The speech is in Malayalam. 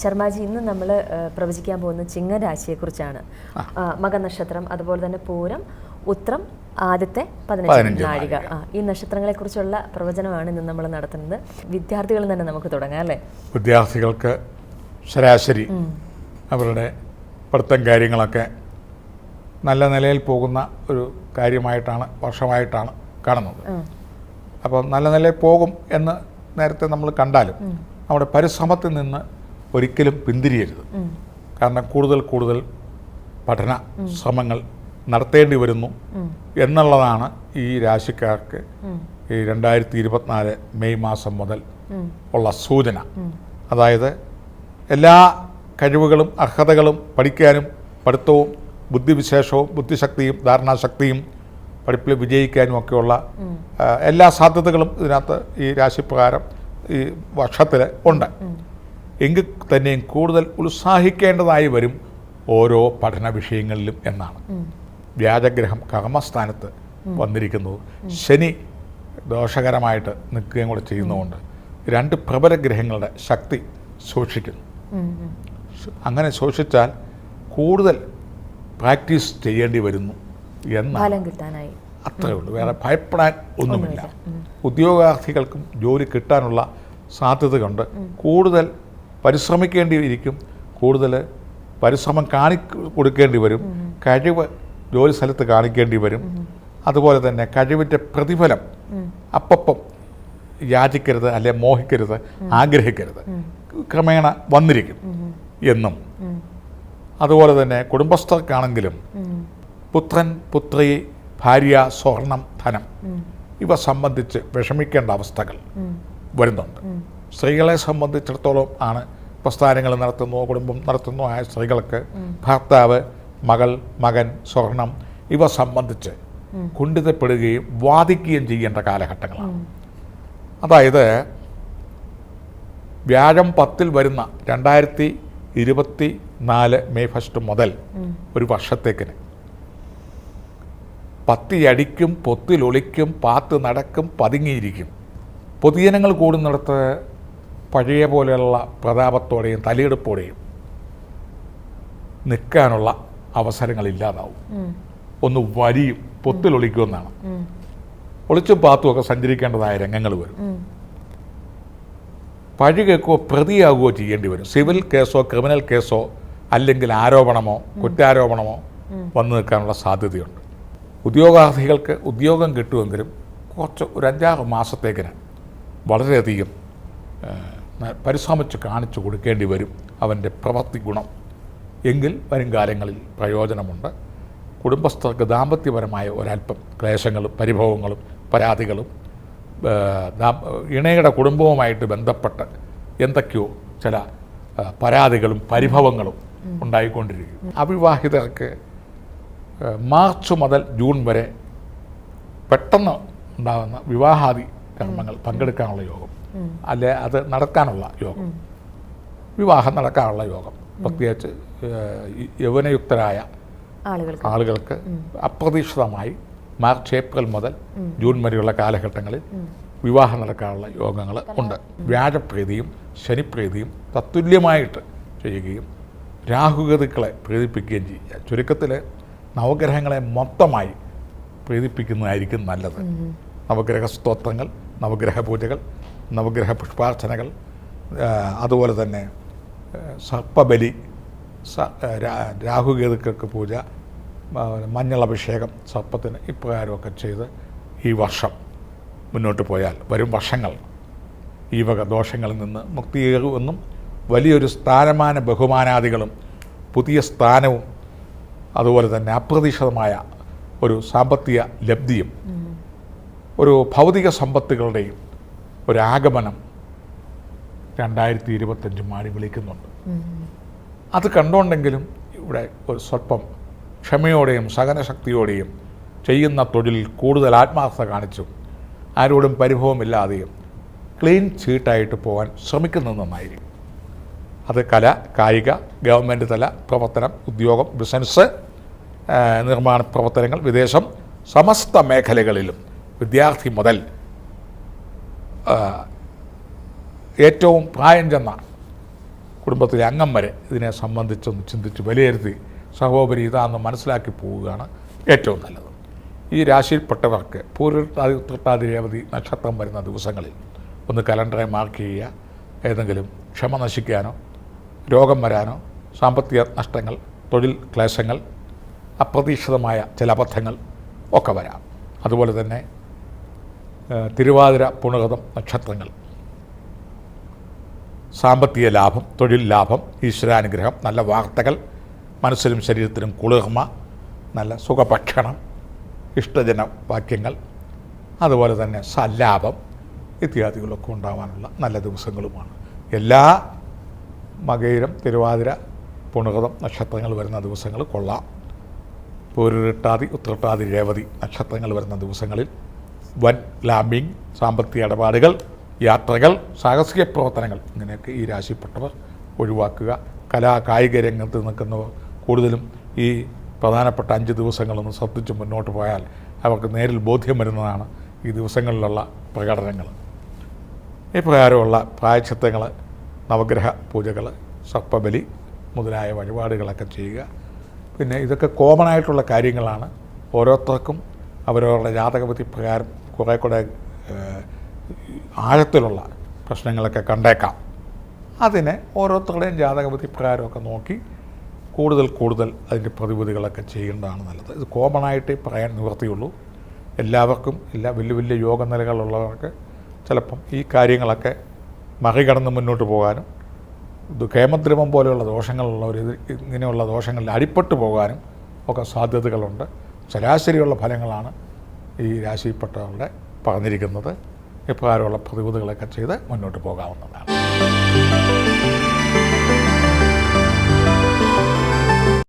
ശർമാജി ഇന്ന് നമ്മൾ പ്രവചിക്കാൻ പോകുന്ന ചിങ്ങരാശിയെക്കുറിച്ചാണ്. മകനക്ഷത്രം അതുപോലെ തന്നെ പൂരം ഉത്രം ആദ്യത്തെ പതിനഞ്ച് നാഴിക. ഈ നക്ഷത്രങ്ങളെക്കുറിച്ചുള്ള പ്രവചനമാണ് ഇന്ന് നമ്മൾ നടത്തുന്നത്. വിദ്യാർത്ഥികളിൽ തന്നെ നമുക്ക് തുടങ്ങാം അല്ലേ? വിദ്യാർത്ഥികൾക്ക് ശരാശരി അവരുടെ പഠിത്തം കാര്യങ്ങളൊക്കെ നല്ല നിലയിൽ പോകുന്ന ഒരു കാര്യമായിട്ടാണ് വർഷമായിട്ടാണ് കാണുന്നത്. അപ്പം നല്ല നിലയിൽ പോകും എന്ന് നേരത്തെ നമ്മൾ കണ്ടാലും നമ്മുടെ പരിശ്രമത്തിൽ നിന്ന് ഒരിക്കലും പിന്തിരിയരുത്. കാരണം കൂടുതൽ കൂടുതൽ പഠന ശ്രമങ്ങൾ നടത്തേണ്ടി വരുന്നു. എന്നുള്ളതാണ് ഈ രാശിക്കാർക്ക് ഈ രണ്ടായിരത്തി ഇരുപത്തിനാല് മെയ് മാസം മുതൽ ഉള്ള സൂചന. അതായത് എല്ലാ കഴിവുകളും അർഹതകളും പഠിക്കാനും പഠിത്തവും ബുദ്ധിവിശേഷവും ബുദ്ധിശക്തിയും ധാരണാശക്തിയും പഠിപ്പിൽ വിജയിക്കാനും ഒക്കെയുള്ള എല്ലാ സാധ്യതകളും ഇതിനകത്ത് ഈ രാശിപ്രകാരം ഈ വർഷത്തിൽ ഉണ്ട്. എങ്കിൽ തന്നെയും കൂടുതൽ ഉത്സാഹിക്കേണ്ടതായി വരും ഓരോ പഠന വിഷയങ്ങളിലും എന്നാണ് വ്യാജഗ്രഹം കർമ്മസ്ഥാനത്ത് വന്നിരിക്കുന്നത് ശനി ദോഷകരമായിട്ട് നിൽക്കുകയും കൂടെ ചെയ്യുന്നതുകൊണ്ട് രണ്ട് പ്രബല ഗ്രഹങ്ങളുടെ ശക്തി സൂക്ഷിക്കുന്നു. അങ്ങനെ സൂക്ഷിച്ചാൽ കൂടുതൽ പ്രാക്ടീസ് ചെയ്യേണ്ടി വരുന്നു എന്നാണ്. അത്രയേ ഉള്ളൂ. വേറെ ഭയപ്പെടാൻ ഒന്നുമില്ല. ഉദ്യോഗാർത്ഥികൾക്കും ജോലി കിട്ടാനുള്ള സാധ്യത കൊണ്ട് കൂടുതൽ പരിശ്രമിക്കേണ്ടിയിരിക്കും. കൂടുതൽ പരിശ്രമം കാണി കൊടുക്കേണ്ടി വരും. കഴിവ് ജോലി സ്ഥലത്ത് കാണിക്കേണ്ടി വരും. അതുപോലെ തന്നെ കഴിവിന്റെ പ്രതിഫലം അപ്പം യാചിക്കരുത് അല്ലെ മോഹിക്കരുത് ആഗ്രഹിക്കരുത്. ക്രമേണ വന്നിരിക്കും എന്നും. അതുപോലെ തന്നെ കുടുംബസ്ഥർക്കാണെങ്കിലും. പുത്രൻ പുത്രി ഭാര്യ സ്വർണം ധനം ഇവ സംബന്ധിച്ച് വിഷമിക്കേണ്ട അവസ്ഥകൾ. വരുന്നുണ്ട്. സ്ത്രീകളെ സംബന്ധിച്ചിടത്തോളം ആണ് പ്രസ്ഥാനങ്ങൾ നടത്തുന്നു കുടുംബം നടത്തുന്നു ആയ സ്ത്രീകൾക്ക് ഭർത്താവ് മകൾ മകൻ സ്വർണം ഇവ സംബന്ധിച്ച് കുണ്ഠിതപ്പെടുകയും വാദിക്കുകയും ചെയ്യേണ്ട കാലഘട്ടങ്ങളാണ്. അതായത് വ്യാഴം പത്തിൽ വരുന്ന രണ്ടായിരത്തി ഇരുപത്തി നാല് മെയ് ഫസ്റ്റ് മുതൽ ഒരു വർഷത്തേക്കിന് പത്തിയടിക്കും പൊത്തിലൊളിക്കും പാത്ത് നടക്കും പതുങ്ങിയിരിക്കും. പൊതുജനങ്ങൾ കൂടുന്നിടത്ത് പഴയ പോലെയുള്ള പ്രതാപത്തോടെയും തലയെടുപ്പോടെയും നിൽക്കാനുള്ള അവസരങ്ങളില്ലാതാവും. ഒന്ന് വരിയും പൊത്തിലൊളിക്കുമെന്നാണ്. ഒളിച്ചും പാത്തും ഒക്കെ സഞ്ചരിക്കേണ്ടതായ രംഗങ്ങൾ വരും. പഴികേക്കോ പ്രതിയാകുകയോ ചെയ്യേണ്ടി വരും. സിവിൽ കേസോ ക്രിമിനൽ കേസോ അല്ലെങ്കിൽ ആരോപണമോ കുറ്റാരോപണമോ വന്നു നിൽക്കാനുള്ള സാധ്യതയുണ്ട്. ഉദ്യോഗാർത്ഥികൾക്ക് ഉദ്യോഗം കിട്ടുമെങ്കിലും കുറച്ച് ഒരു അഞ്ചാറ് മാസത്തേക്കിന് വളരെയധികം പരിശ്രമിച്ച് കാണിച്ചു കൊടുക്കേണ്ടി വരും അവന്റെ പ്രവൃത്തി ഗുണം. എങ്കിൽ വരും കാലങ്ങളിൽ പ്രയോജനമുണ്ട്. കുടുംബസ്ഥർക്ക് ദാമ്പത്യപരമായ ഒരല്പം ക്ലേശങ്ങളും പരിഭവങ്ങളും പരാതികളും ഇണയുടെ കുടുംബവുമായിട്ട് ബന്ധപ്പെട്ട് എന്തൊക്കെയോ ചില പരാതികളും പരിഭവങ്ങളും ഉണ്ടായിക്കൊണ്ടിരിക്കും അവിവാഹിതർക്ക് മാർച്ച് മുതൽ ജൂൺ വരെ പെട്ടെന്ന് ഉണ്ടാകുന്ന വിവാഹാദി കർമ്മങ്ങൾ പങ്കെടുക്കാനുള്ള യോഗം. അല്ലെ അത് നടക്കാനുള്ള യോഗം. വിവാഹം നടക്കാനുള്ള യോഗം. പ്രത്യേകിച്ച് യൗവനയുക്തരായ ആളുകൾക്ക്. ആളുകൾക്ക് അപ്രതീക്ഷിതമായി മാർച്ച് ഏപ്രിൽ മുതൽ ജൂൺ വരെയുള്ള കാലഘട്ടങ്ങളിൽ വിവാഹം നടക്കാനുള്ള യോഗങ്ങൾ ഉണ്ട്. വ്യാഴപ്രീതിയും ശനിപ്രീതിയും തത്തുല്യമായിട്ട് ചെയ്യുകയും രാഹുഗതുക്കളെ പ്രീതിപ്പിക്കുകയും ചെയ്യുക. ചുരുക്കത്തിൽ നവഗ്രഹങ്ങളെ മൊത്തമായി പ്രീതിപ്പിക്കുന്നതായിരിക്കും നല്ലത്. നവഗ്രഹ സ്തോത്രങ്ങൾ നവഗ്രഹ പൂജകൾ നവഗ്രഹ പുഷ്പാർച്ചനകൾ അതുപോലെ തന്നെ സർപ്പബലി സ രാ- രാഹുകേതുക്കൾക്ക് പൂജ മഞ്ഞളഭിഷേകം സർപ്പത്തിന് ഇപ്രകാരമൊക്കെ ചെയ്ത് ഈ വർഷം മുന്നോട്ട് പോയാൽ വരും വർഷങ്ങൾ. ഈ വക ദോഷങ്ങളിൽ നിന്ന് മുക്തിയേകുമെന്നും വലിയൊരു സ്ഥാനമാന ബഹുമാനാദികളും പുതിയ സ്ഥാനവും അതുപോലെ തന്നെ അപ്രതീക്ഷിതമായ ഒരു സാമ്പത്തിക ലബ്ധിയും ഒരു ഭൗതിക സമ്പത്തുകളുടെയും ഒരു ആഗമനം രണ്ടായിരത്തി ഇരുപത്തഞ്ച് മാറി വിളിക്കുന്നുണ്ട്. അത് കണ്ടുകൊണ്ടെങ്കിലും ഇവിടെ ഒരു സ്വല്പം ക്ഷമയോടെയും സഹനശക്തിയോടെയും ചെയ്യുന്ന തൊഴിലിൽ കൂടുതൽ ആത്മാർത്ഥത കാണിച്ചും ആരോടും പരിഭവമില്ലാതെയും ക്ലീൻ ചീട്ടായിട്ട് പോകാൻ ശ്രമിക്കുന്നത് നന്നായിരിക്കും. അത് കല കായിക ഗവൺമെന്റ് തല പ്രവർത്തനം ഉദ്യോഗം ബിസിനസ് നിർമ്മാണ പ്രവർത്തനങ്ങൾ വിദേശം സമസ്ത മേഖലകളിലും വിദ്യാർത്ഥി മുതൽ ഏറ്റവും പ്രായം ചെന്ന കുടുംബത്തിലെ അംഗം വരെ ഇതിനെ സംബന്ധിച്ചൊന്ന് ചിന്തിച്ച് വിലയിരുത്തി സഹോപരി ഇതാണെന്ന് മനസ്സിലാക്കി പോവുകയാണ് ഏറ്റവും നല്ലത്. ഈ രാശിയിൽപ്പെട്ടവർക്ക് പൂരിട്ടാതി രേവതി നക്ഷത്രം വരുന്ന ദിവസങ്ങളിൽ ഒന്ന് കലണ്ടറെ മാർക്ക് ചെയ്യുക ഏതെങ്കിലും ക്ഷമ നശിക്കാനോ രോഗം വരാനോ സാമ്പത്തിക നഷ്ടങ്ങൾ തൊഴിൽ ക്ലേശങ്ങൾ അപ്രതീക്ഷിതമായ ചില അബദ്ധങ്ങൾ ഒക്കെ വരാം. അതുപോലെ തന്നെ തിരുവാതിര പുണകതം നക്ഷത്രങ്ങൾ. സാമ്പത്തിക ലാഭം തൊഴിൽ ലാഭം ഈശ്വരാനുഗ്രഹം നല്ല വാർത്തകൾ മനസ്സിലും ശരീരത്തിനും കുളിർമ നല്ല സുഖഭക്ഷണം ഇഷ്ടജന വാക്യങ്ങൾ അതുപോലെ തന്നെ സല്ലാഭം ഇത്യാദികളൊക്കെ ഉണ്ടാവാനുള്ള നല്ല ദിവസങ്ങളുമാണ്. എല്ലാ മകയിരം തിരുവാതിര പുണകതം നക്ഷത്രങ്ങൾ വരുന്ന ദിവസങ്ങൾ കൊള്ളാം. പൂരിട്ടാതി ഉത്രട്ടാതി രേവതി നക്ഷത്രങ്ങൾ വരുന്ന ദിവസങ്ങളിൽ വൻ ലാമ്പിംഗ് സാമ്പത്തിക ഇടപാടുകൾ യാത്രകൾ സാഹസിക പ്രവർത്തനങ്ങൾ ഇങ്ങനെയൊക്കെ ഈ രാശിപ്പെട്ടവർ ഒഴിവാക്കുക. കലാ കായിക രംഗത്ത് നിൽക്കുന്നവർ കൂടുതലും ഈ പ്രധാനപ്പെട്ട അഞ്ച് ദിവസങ്ങളൊന്ന് ശ്രദ്ധിച്ച് മുന്നോട്ട് പോയാൽ അവർക്ക് നേരിൽ ബോധ്യം വരുന്നതാണ് ഈ ദിവസങ്ങളിലുള്ള പ്രകടനങ്ങൾ. ഇപ്രകാരമുള്ള പ്രായച്ചിത്തങ്ങൾ നവഗ്രഹ പൂജകൾ സർപ്പബലി മുതലായ വഴിപാടുകളൊക്കെ ചെയ്യുക. പിന്നെ ഇതൊക്കെ കോമൺ ആയിട്ടുള്ള കാര്യങ്ങളാണ്. ഓരോരുത്തർക്കും അവരവരുടെ ജാതകപതി പ്രകാരം കുറേ കൂടെ ആഴത്തിലുള്ള പ്രശ്നങ്ങളൊക്കെ കണ്ടേക്കാം. അതിനെ ഓരോരുത്തരുടെയും ജാതകപതി പ്രകാരമൊക്കെ നോക്കി കൂടുതൽ കൂടുതൽ അതിന്റെ പ്രതിവിധികളൊക്കെ ചെയ്യേണ്ടതാണ് നല്ലത്. ഇത് കോമൺ ആയിട്ട് പറയാൻ നിവൃത്തിയുള്ളൂ. എല്ലാവർക്കും എല്ലാ വലിയ വലിയ യോഗ നിലകളുള്ളവർക്ക് ചിലപ്പം ഈ കാര്യങ്ങളൊക്കെ മറികടന്ന് മുന്നോട്ട് പോകാനും കേമദ്രവം പോലെയുള്ള ദോഷങ്ങളുള്ളവർ ഇത് ഇങ്ങനെയുള്ള ദോഷങ്ങളിൽ അടിപ്പെട്ടു പോകാനും ഒക്കെ സാധ്യതകളുണ്ട്. ശരാശരിയുള്ള ഫലങ്ങളാണ് ഈ രാശിപ്പെട്ടവരുടെ പറഞ്ഞിരിക്കുന്നത് ഇപ്രകാരമുള്ള പ്രതിവിധികളൊക്കെ ചെയ്ത് മുന്നോട്ട് പോകാവുന്നതാണ്.